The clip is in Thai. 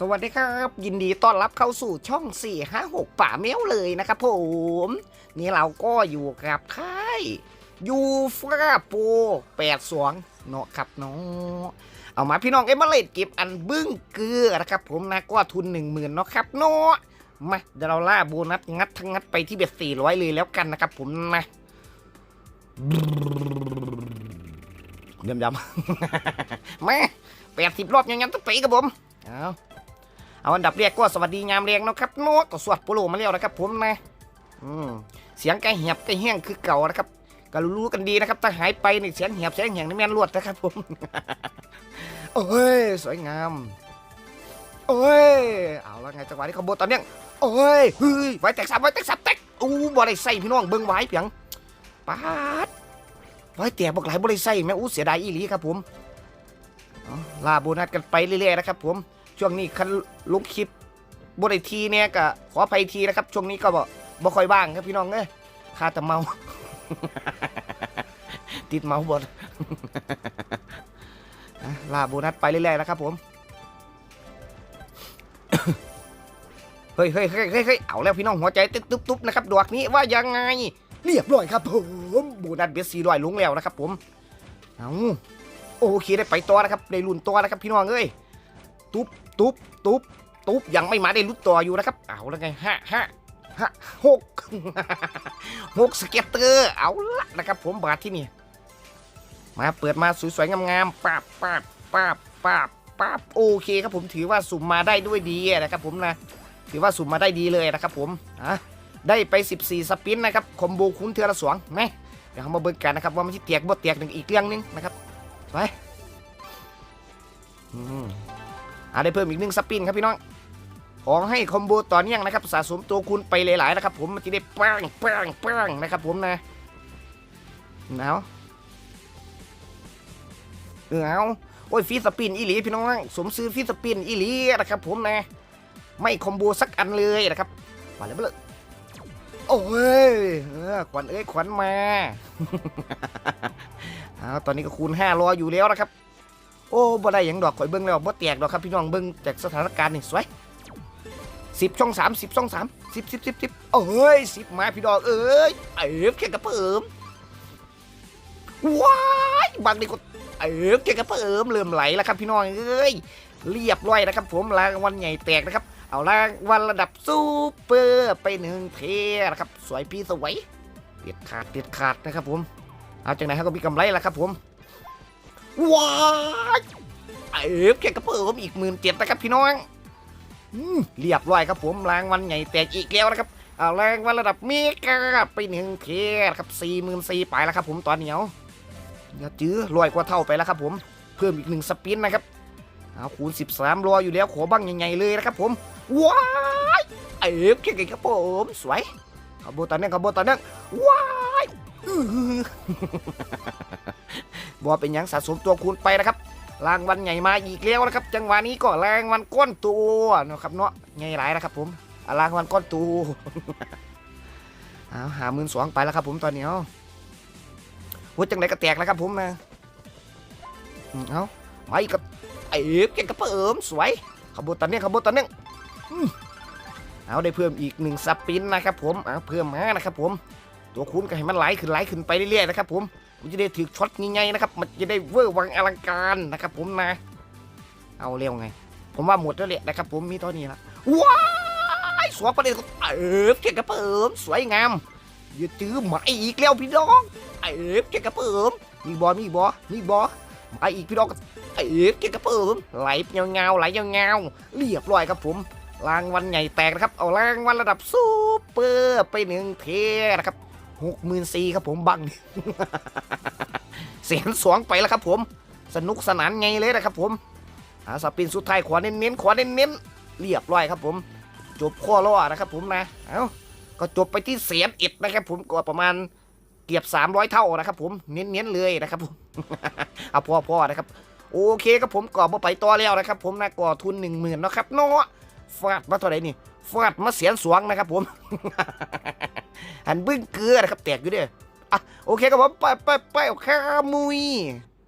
สวัสดีครับ ยินดีต้อนรับเข้าสู่ช่อง 4 5 6 ป่าเมวเลยนะครับผม นี่เราก็อยู่กับค่ายยูฟราโปแปดสวงเนาะครับเนาะเอามาพี่น้องเอ็มมาเลดเก็บอันบึ้งเกลือนะครับผมนะก็ทุน 1 0,000เนาะครับเนาะมาเดี๋ยวเราล่าโบนัสงัดทั้งงัดไปที่เบ็ด400 เลยแล้วกันนะครับผมนะยำยำแม่แปดสิบรอบยังยังต้องไปกับผมเอา เอาอันดับแรกก็สวัสดีงามแรงนะครับโน้ตก็สวดโปโลมาแล้วนะครับ ผมนะอืมเสียงไก่เหียบไก่แห้งคือเก่านะครับก็รู้กันดีนะครับถ้าหายไปนี่เสียงเหียบเสียงแห้งนี่แม่นรวดนะครับผมโอ้ยสวยงาม โอ้ยเอาละไงจังหวะนี้ขบวนตอนเนี้ยโอ้ยเฮ้ยไว้แตกสับไว้แตกสับแตกอู้บ่ได้ใส่พี่น้องเบิ่งไว้เพียงปาดไว้แตกบอกหลายบ่ได้ใส่แม่อู้เสียดายอีหลีครับผมเอาลาโบนัสกันไปเรื่อยๆนะครับผม ช่วงนี้คันลุกคลิปบริทีเนี่ยก็ขออภัยทีนะครับ ช่วงนี้ก็บ่บ่ค่อยบ้างครับพี่น้องเอ้ยข้าแต่เมา ติดเมาบดลาโบนัสไปเรื่อยๆนะครับผม เฮ้ยเฮ้ยเฮ้ยเฮ้ยเฮ้ยเอาแล้วพี่น้องหัวใจเต้นตุ๊บๆนะครับดอกนี้ว่ายังไง เรียบร้อยครับผมโบนัสเบสสี่ร้อยลุงแล้วนะครับผม เอาโอเคได้ไปตัวนะครับ ได้ลุ้นตัวนะครับพี่น้องเอ้ย ตุ๊บตุ๊บตุ๊บตุ๊บยังไม่มาได้ลุ้นตัวอยู่นะครับ เอาแล้วไงห้าห้าห้าหกหกสเก็ตเตอร์เอาละนะครับผมบาทที่นี่มาเปิดมาสวยๆงามๆปาบปาบปาบปาบปาบโอเคครับผมถือว่าสุ่มมาได้ด้วยดีนะครับผมนะถือว่าสุ่มมาได้ดีเลยนะครับผมอะได้ไป 14 สปินนะครับคอมโบคุ้นเทือละสวงไหมเดี๋ยวเรามาเบิ่งกันนะครับว่ามันที่เตียกบ่เตียกหนึ่งอีกเรื่องหนึงนะครับไป อ่าได้เพิ่มอีกหนึ่งสปินครับพี่น้อง ขอให้คอมโบต่อเนื่องนะครับสะสมตัวคูณไปหลายๆนะครับ ผมมันจะได้ปังปังปังนะครับ ผมนะเอาเอาโอ้ยฟีสปินอีหลีพี่น้องสมซื้อฟีสปินอีหลีนะครับ ผมนะ ไม่คอมโบสักอันเลยนะครับมาเลยมาเลยโอ้ยขวัญเอ้ยขวัญมาเอาตอนนี้ก็คูณ5รออยู่แล้วนะครับ โอ้บ่ได้ยังดอกข่อยเบิ่งแล้วบ่แตกดอกครับพี่น้องเบิ่งจากสถานการณ์นี่สวยสิบช่องสามสิบช่องสามสิบสิบสิบสิบเอ้ยสิบมาพี่น้องเอ้ยเอ๋แค่งกระเพิ่มว้ายบางนี่ก็เอ๋แค่งกระเพิ่มเริ่มไหลแล้วครับพี่น้องเอ้ยเรียบร้อยนะครับ ผมรางวัลใหญ่แตกนะครับ เอารางวัลระดับซูเปอร์ไปหนึ่งเทนะครับ สวยพี่สวยเด็ดขาดเด็ดขาดนะครับผมเอาจากไหนเขาก็มีกำไรแล้วครับผม ว้าเอฟแค่กระเพิ่มอีกหมื่นเจ็ดนะครับพี่น้องเรียบร้อยครับผมรางวัลใหญ่แตกอีกแล้วนะครับเอารงวัลระดับเมกาไปหนึ่งเทครับสี่หมื่นสี่ไปแล้วครับผมตอนเหนียวอย่าจื้อรวยกว่าเท่าไปแล้วครับผมเพิ่มอีกหนึ่งสปินนะครับเอาคูณ13รออยู่แล้วขอบ้างใหญ่ๆเลยนะครับผมว้ายเอฟแค่ครับผมสวยขบวนต่อเนื่องขบวนต่อเนื่องว้า บอเป็นยังสะสมตัวคูณไปนะครับรางวัลใหญ่มาอีกแล้วนะครับ จังหวะนี้ก็รางวัลก้อนตัวนะครับเนาะใหญ่หลายนะครับ ผมรางวัลก้อนตัวเอาหาหมื่นสองไปแล้วครับ ผมตอนนี้เอาหัวจังไรก็แตกแล้วครับ ผมนะอืมเอาไปกับไอ้เก่งกระเพิ่มสวยขบวนตอนนี้ขบวนตอนนี้อืมเอาได้เพิ่มอีกหนึ่งสปินนะครับ ผมเอาเพิ่มมานะครับ ผม ตัวคูณก็ให้มันไหลขึ้นไหลขึ้นไปเรื่อยๆนะครับผมมันจะได้ถือช็อตง่ายๆนะครับ มันจะได้เวอร์วังอลังการนะครับ ผมนะ เอาเร็วไง ผมว่าหมดแล้วแหละนะครับ ผมมีเท่านี้ละว้ายสวยประเด็นเอฟเก่งกระเปิมสวยงามอย่าจื้อหมาอีกแล้วพี่น้องเอฟเก่งกระเปิมมีบอมีบอมีบอมาอีกพี่น้องเอฟเก่งกระเปิมไหลเงาๆไหลเงาๆเรียบร้อยครับผมรางวัลใหญ่แตกนะครับ เอารางวัลระดับซูเปอร์ไปหนึ่งเทนะครับ หกหมื่นสี่ครับผมบังเสียนสองไปแล้วครับผม สนุกสนานไงเลยนะครับผมอาสปินสุดท้ายขวาเน้นๆขวาเน้นๆเรียบร้อยครับผม จบข้อล้อนะครับผมนะเอ้าก็จบไปที่เสียนอ็ดนะครับผมก็ประมาณเกือบ300 เท่านะครับผมเน้นๆเลยนะครับผมเอาพ่อๆนะครับโอเคครับผมก่อมาไปต่อแล้วนะครับ ผมนะก่อทุน 1 0,000นะครับเนาะฟาดมาเท่าไหร่นี่ฟาดมาเสียนสวงนะครับผม หันบึ้งเกลือนะครับแตกอยู่เด้ออะโอเคครับผมไปไปไปโอเคมุย